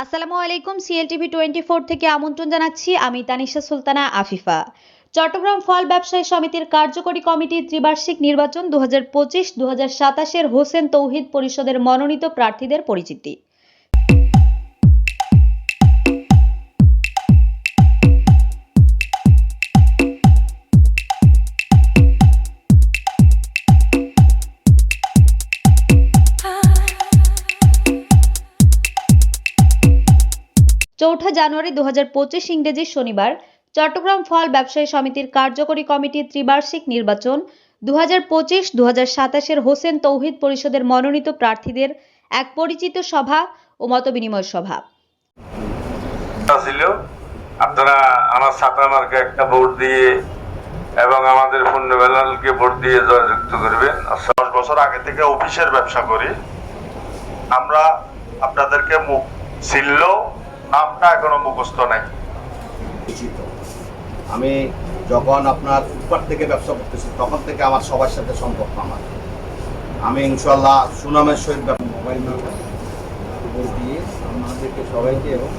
আসসালামু আলাইকুম CLTV twenty four থেকে আমন্ত্রণ জানাচ্ছি আমি তানিশা সুলতানা আফিফা। চট্টগ্রাম ফল ব্যবসায়ী সমিতির কার্যকরী কমিটির ত্রিবার্ষিক নির্বাচন দু হাজার পঁচিশ দু হাজার সাতাশের হোসেন তৌহিদ পরিষদের মনোনীত প্রার্থীদের পরিচিতি। চৌঠা জানুয়ারি দু হাজার পঁচিশ ইংরেজি শনিবার চট্টগ্রাম ফল ব্যবসায়ী সমিতির কার্যকরী কমিটির ত্রিবার্ষিক নির্বাচন দু হাজার পঁচিশ দু হাজার সাতাশের হোসেন তৌহিদ পরিষদের মনোনীত প্রার্থীদের এক পরিচিত সভা ও মতবিনিময় সভা। ছিল। আপনারা আমার ছাতা মার্কে একটা ভোট দিয়ে এবং আমাদের পূর্ণবেলালকে ভোট দিয়ে জয়যুক্ত করবেন। দশ বছর আগে থেকে অফিসের ব্যবসা করি। আমরা আপনাদেরকে মুখ ছিল নামটা এখনও মুখস্থ নাই। পরিচিত আমি যখন আপনার ফুটপাথ থেকে ব্যবসা করতেছি তখন থেকে আমার সবার সাথে সম্পর্ক আমার। আমি ইনশাল্লাহ সুনামের সহিত মোবাইল নাম্বার দিয়ে আমাদেরকে সবাইকে এবং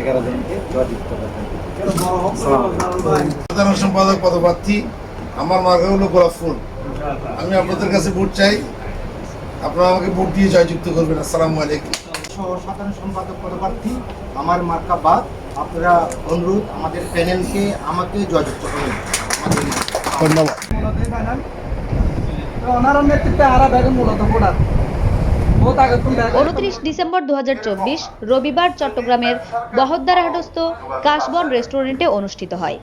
এগারো জনকে জয়যুক্ত করবেন সাধারণ সম্পাদক পদপ্রার্থী আমার মার্কা হলো গোলাপ ফুল। আমি আপনাদের কাছে ভোট চাই। আপনারা আমাকে ভোট দিয়ে জয়যুক্ত করবেন। আসসালামু আলাইকুম। সহ সাধারণ সম্পাদক পদপ্রার্থী আমার মার্কা বাদ। আপনারা অনুরোধ আমাদের প্যানেলকে আমাকে জয়যুক্ত করুন। আমাদের ধন্যবাদ ওনার নেতৃত্বে আরা বেগম মূলত ভোটার। বহুত আগে তুমি উনত্রিশ ডিসেম্বর দু হাজার চব্বিশ রবিবার চট্টগ্রামের বহদ্দারহাটস্থ কাশবন রেস্টুরেন্টে অনুষ্ঠিত হয়।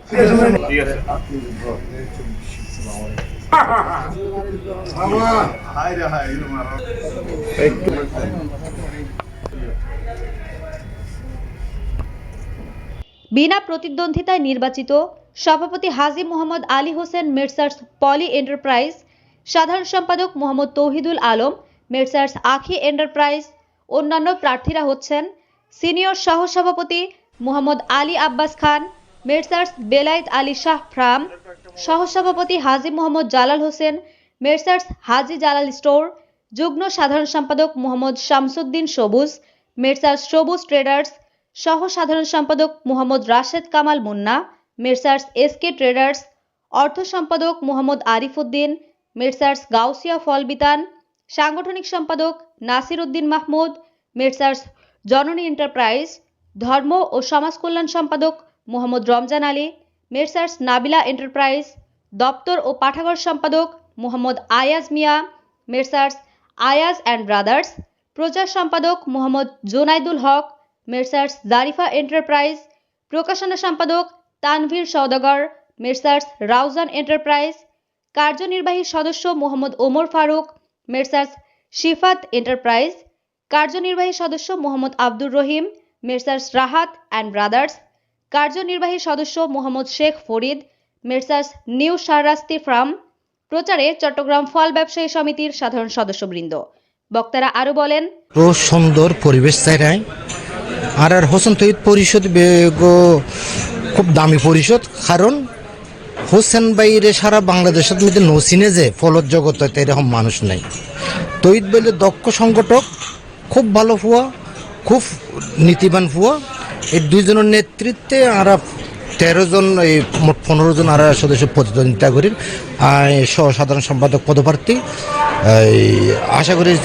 বিনা প্রতিদ্বন্দ্বিতায় নির্বাচিত সভাপতি হাজি মোহাম্মদ আলী হোসেন মেরসার্স পলি এন্টারপ্রাইজ, সাধারণ সম্পাদক মোহাম্মদ তৌহিদুল আলম, মেরসার্স আখি এন্টারপ্রাইজ, অন্যান্য প্রার্থীরা হচ্ছেন সিনিয়র সহসভাপতি মোহাম্মদ আলী আব্বাস খান, মেরসার্স বেলায়েত আলী শাহ ফ্রাম, সহসভাপতি হাজি মোহাম্মদ জালাল হোসেন, মেরসার্স হাজি জালাল স্টোর, যুগ্ম সাধারণ সম্পাদক মোহাম্মদ শামসুদ্দিন সবুজ, মেরসার্স সবুজ ট্রেডার্স সহ সাধারণ সম্পাদক Mohammad Rashed Kamal Munna Messrs SK traders, অর্থ সম্পাদক মোহাম্মদ আরিফ উদ্দিন মেরসার্স গাউসিয়া ফল বিতান সাংগঠনিক সম্পাদক নাসির উদ্দিন মাহমুদ মেরসার্স জননী এন্টারপ্রাইজ, ধর্ম ও সমাজ কল্যাণ সম্পাদক মোহাম্মদ রমজান আলী মেরসার্স নাবিলা এন্টারপ্রাইজ, দপ্তর ও পাঠাগার সম্পাদক Mohammad Ayaz Mia messrs Ayaz and brothers, প্রচার সম্পাদক মোহাম্মদ জোনাইদুল হক মেরসার্স জারিফা এন্টারপ্রাইজ। প্রকাশনা সম্পাদক তানভীর সওদাগর। Messrs Raozan enterprise. কার্যনির্বাহী সদস্য Mohammad Omar Faruk. Messrs Shifat enterprise. কার্যনির্বাহী সদস্য Mohammad Abdur Rahim. Messrs Rahat and brothers. কার্যনির্বাহী সদস্য Mohammad Sheikh Farid. Messrs new Shahrasti farm. প্রচারে চট্টগ্রাম ফল ব্যবসায়ী সমিতির সাধারণ সদস্যবৃন্দ। বক্তারা আরও বলেন সুন্দর পরিবেশ চাই আর আর হোসেন তৈদ পরিষদ বেগ- খুব দামি পরিষদ, কারণ হোসেন বাইরে সারা বাংলাদেশের মধ্যে নসিনে যে ফলত জগতে এরকম মানুষ নাই। তৈদ বলে দক্ষ সংগঠক, খুব ভালো ফুয়া, খুব নীতিবান ফুয়া। এই দুইজনের নেতৃত্বে আমরা তেরো জন, এই মোট পনেরো জন আর সদস্য প্রতিদ্বন্দ্বিতা করি। আর সাধারণ সম্পাদক পদপ্রার্থী। এই, আশা করি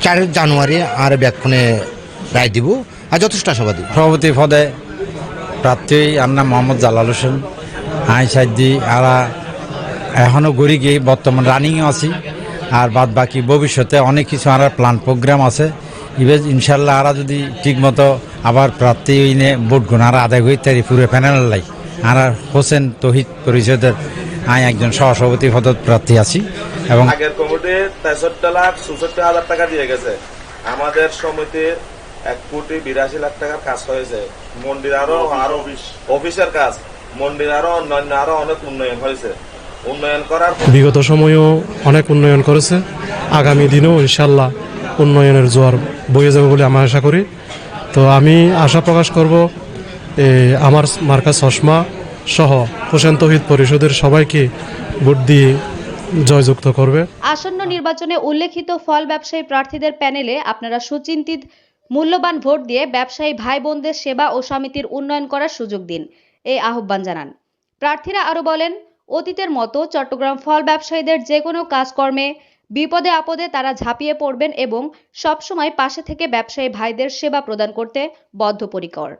চার জানুয়ারি আর ব্যাক্ষণে রায় দিব। আর যথেষ্ট আশাবাদী। সভাপতি পদে প্রার্থী আর নাম মোহাম্মদ জালাল হোসেন। আই সাইদি আরা এখনও গড়ি গিয়ে বর্তমান রানিংয়ে আছি। আর বাদ বাকি ভবিষ্যতে অনেক কিছু আর প্ল্যান প্রোগ্রাম আছে। ইভেজ ইনশাল্লাহ আরা যদি ঠিকমতো আবার প্রার্থী হইনে ভোট গুণ আর আদায় হইতে পারি পুরো প্যানেল লাই। আর হোসেন তহিদ পরিষদের আই একজন সহসভাপতি পদত প্রার্থী আছি এবং আগের কমিটি তেষট্টি লাখ চৌষট্টি হাজার টাকা দিয়ে গেছে। আমাদের সমিতির এক কোটি বিরাশি লাখ টাকার কাজ হয়েছে। মন্দির আরও আরও অফিসের কাজ মন্দির আরও অন্যান্য আরও অনেক উন্নয়ন হয়েছে। উন্নয়ন করার বিগত সময়েও অনেক উন্নয়ন করেছে। আগামী দিনেও ইনশাল্লাহ উন্নয়নের জোয়ার বয়ে যাবে বলে আমি আশা করি। তো আমি আশা প্রকাশ করব আমার মার্কা চশমা সহ হোসেন তহিদ পরিষদের সবাইকে ভোট দিয়ে জয়যুক্ত করবে। আসন্ন নির্বাচনে উল্লেখিত ফল ব্যবসায়ী প্রার্থীদের প্যানেলে আপনারা সুচিন্তিত মূল্যবান ভোট দিয়ে ব্যবসায়ী ভাই বোনদের সেবা ও সমিতির উন্নয়ন করার সুযোগ দিন, এই আহ্বান জানান। প্রার্থীরা আরও বলেন, অতীতের মতো চট্টগ্রাম ফল ব্যবসায়ীদের যে কোনো কাজকর্মে বিপদে আপদে তারা ঝাঁপিয়ে পড়বেন এবং সবসময় পাশে থেকে ব্যবসায়ী ভাইদের সেবা প্রদান করতে বদ্ধপরিকর।